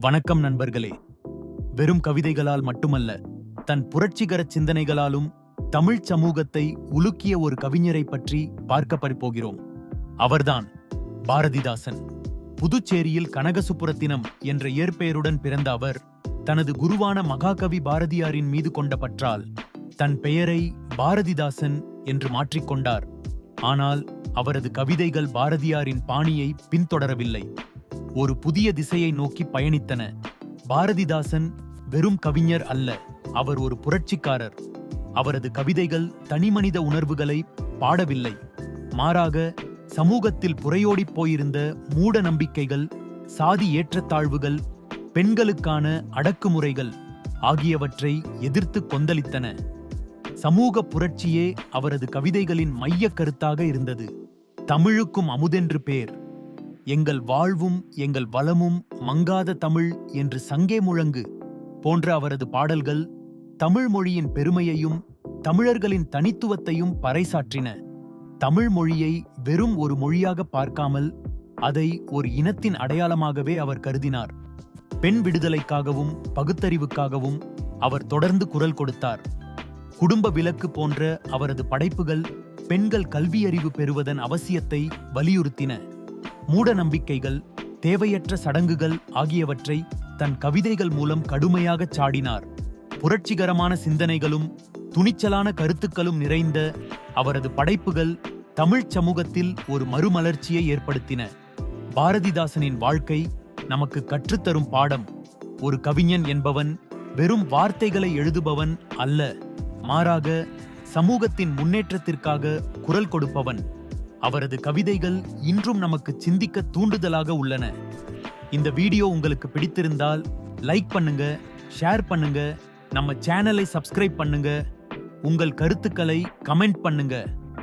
வணக்கம் நண்பர்களே. வெறும் கவிதைகளால் மட்டுமல்ல தன் புரட்சிகர சிந்தனைகளாலும் தமிழ்ச் சமூகத்தை உலுக்கிய ஒரு கவிஞரை பற்றி பார்க்க போகிறோம். அவர்தான் பாரதிதாசன். புதுச்சேரியில் கனகசுப்புரத்தினம் என்ற இயற்பெயருடன் பிறந்த அவர் தனது குருவான மகாகவி பாரதியாரின் மீது கொண்ட பற்றால் தன் பெயரை பாரதிதாசன் என்று மாற்றிக்கொண்டார் ஆனால் அவரது கவிதைகள் பாரதியாரின் பாணியை பின்தொடரவில்லை. ஒரு புதிய திசையை நோக்கி பயணித்தன. பாரதிதாசன் வெறும் கவிஞர் அல்ல அவர் ஒரு புரட்சிக்காரர். அவரது கவிதைகள் தனிமனித உணர்வுகளை பாடவில்லை. மாறாக சமூகத்தில் புறையோடிப் போயிருந்த மூட நம்பிக்கைகள் சாதி ஏற்றத்தாழ்வுகள் பெண்களுக்கான அடக்குமுறைகள் ஆகியவற்றை எதிர்த்து கொந்தளித்தன. சமூக புரட்சியே அவரது கவிதைகளின் மையக் கருத்தாக இருந்தது. தமிழுக்கும் அமுதென்று பேர். எங்கள் வாழ்வும் எங்கள் வளமும் மங்காத தமிழ் என்று சங்கே முழங்கு போன்ற அவரது பாடல்கள் தமிழ் மொழியின் பெருமையையும் தமிழர்களின் தனித்துவத்தையும் பறைசாற்றின. தமிழ் மொழியை வெறும் ஒரு மொழியாக பார்க்காமல் அதை ஒரு இனத்தின் அடையாளமாகவே அவர் கருதினார். பெண் விடுதலைக்காகவும் பகுத்தறிவுக்காகவும் அவர் தொடர்ந்து குரல் கொடுத்தார். குடும்ப விலக்கு போன்ற அவரது படைப்புகள் பெண்கள் கல்வியறிவு பெறுவதன் அவசியத்தை வலியுறுத்தின. மூட நம்பிக்கைகள் தேவையற்ற சடங்குகள் ஆகியவற்றை தன் கவிதைகள் மூலம் கடுமையாகச் சாடினார். புரட்சிகரமான சிந்தனைகளும் துணிச்சலான கருத்துக்களும் நிறைந்த அவரது படைப்புகள் தமிழ்ச் சமூகத்தில் ஒரு மறுமலர்ச்சியை ஏற்படுத்தின. பாரதிதாசனின் வாழ்க்கை நமக்கு கற்றுத்தரும் பாடம். ஒரு கவிஞன் என்பவன் வெறும் வார்த்தைகளை எழுதுபவன் அல்ல மாறாக சமூகத்தின் முன்னேற்றத்திற்காக குரல் கொடுப்பவன். அவரது கவிதைகள் இன்றும் நமக்கு சிந்திக்க தூண்டுதலாக உள்ளன. இந்த வீடியோ உங்களுக்கு பிடித்திருந்தால் லைக் பண்ணுங்க ஷேர் பண்ணுங்க நம்ம சேனலை சப்ஸ்கிரைப் பண்ணுங்க உங்கள் கருத்துக்களை கமெண்ட் பண்ணுங்க.